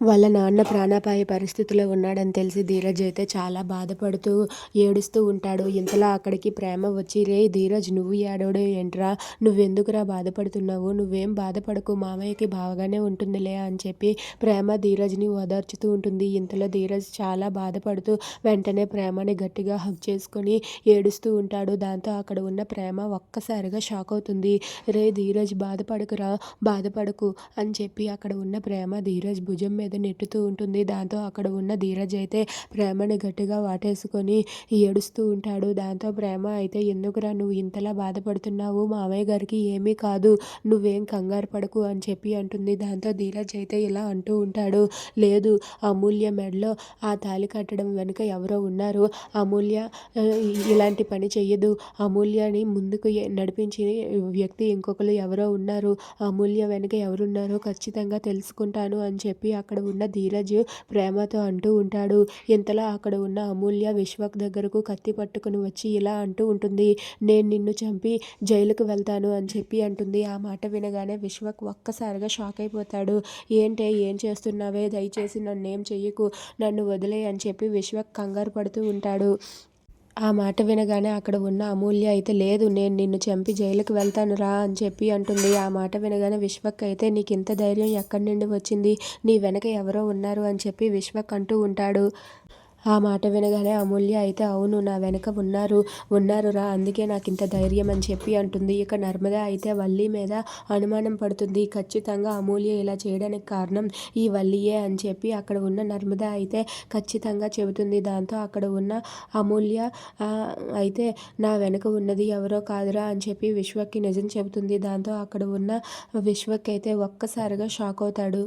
వాళ్ళ నాన్న ప్రాణాపాయ పరిస్థితిలో ఉన్నాడని తెలిసి ధీరజ్ అయితే చాలా బాధపడుతూ ఏడుస్తూ ఉంటాడు. ఇంతలో అక్కడికి ప్రేమ వచ్చి రే ధీరజ్ నువ్వు ఏడవడం ఏంట్రా? నువ్వెందుకురా బాధపడుతున్నావు? నువ్వేం బాధపడకు మామయ్యకి బాగానే ఉంటుందిలే అని చెప్పి ప్రేమ ధీరజ్ని ఓదార్చుతూ ఉంటుంది. ఇంతలో ధీరజ్ చాలా బాధపడుతూ వెంటనే ప్రేమని గట్టిగా హక్ చేసుకొని ఏడుస్తూ ఉంటాడు. దాంతో అక్కడ ఉన్న ప్రేమ ఒక్కసారిగా షాక్ అవుతుంది. రే ధీరజ్ బాధపడకురా బాధపడకు అని చెప్పి అక్కడ ఉన్న ప్రేమ ధీరజ్ భుజం మీద నెట్టుతూ ఉంటుంది. దాంతో అక్కడ ఉన్న ధీరజ్ అయితే ప్రేమని గట్టిగా వాటేసుకొని ఏడుస్తూ ఉంటాడు. దాంతో ప్రేమ అయితే ఎందుకురా నువ్వు ఇంతలా బాధపడుతున్నావు? మామయ్య గారికి ఏమీ కాదు. నువ్వేం కంగారు పడకు అని చెప్పి అంటుంది. దాంతో ధీరజ్ అయితే ఇలా అంటూ ఉంటాడు. లేదు అమూల్య మెడలో ఆ తాళి కట్టడం వెనుక ఎవరో ఉన్నారు. అమూల్య ఇలాంటి పని చెయ్యదు. అమూల్యని ముందుకు నడిపించి వ్యక్తి ఇంకొకరు ఎవరో ఉన్నారు. అమూల్య వెనుక ఎవరున్నారో ఖచ్చితంగా తెలుసుకుంటాను అని చెప్పి అక్కడ అక్కడ ఉన్న ధీరజ్ ప్రేమతో అంటూ ఉంటాడు. ఇంతలో అక్కడ ఉన్న అమూల్య విశ్వక్ దగ్గరకు కత్తి పట్టుకుని వచ్చి ఇలా అంటూ ఉంటుంది. నేను నిన్ను చంపి జైలుకు వెళ్తాను అని చెప్పి అంటుంది. ఆ మాట వినగానే విశ్వక్ ఒక్కసారిగా షాక్ అయిపోతాడు. ఏంటే ఏం చేస్తున్నావే? దయచేసి నన్ను ఏం చెయ్యకు. నన్ను వదిలే అని చెప్పి విశ్వక్ కంగారు పడుతూ ఉంటాడు. ఆ మాట వినగానే అక్కడ ఉన్న అమూల్య అయితే లేదు నేను నిన్ను చంపి జైలుకి వెళ్తాను రా అని చెప్పి అంటుంది. ఆ మాట వినగానే విశ్వక్ అయితే నీకు ఇంత ధైర్యం ఎక్కడి నుండి వచ్చింది? నీ వెనక ఎవరో ఉన్నారు అని చెప్పి విశ్వక్ అంటూ ఉంటాడు. ఆ మాట వినగానే అమూల్య అయితే అవును నా వెనక ఉన్నారు ఉన్నారురా అందుకే నాకు ఇంత ధైర్యం అని చెప్పి అంటుంది. ఇక నర్మద అయితే వల్లి మీద అనుమానం పడుతుంది. ఖచ్చితంగా అమూల్య ఇలా చేయడానికి కారణం ఈ వల్లియే అని చెప్పి అక్కడ ఉన్న నర్మద అయితే ఖచ్చితంగా చెబుతుంది. దాంతో అక్కడ ఉన్న అమూల్య అయితే నా వెనక ఉన్నది ఎవరో కాదురా అని చెప్పి విశ్వక్కి నిజం చెబుతుంది. దాంతో అక్కడ ఉన్న విశ్వక్ అయితే ఒక్కసారిగా షాక్ అవుతాడు.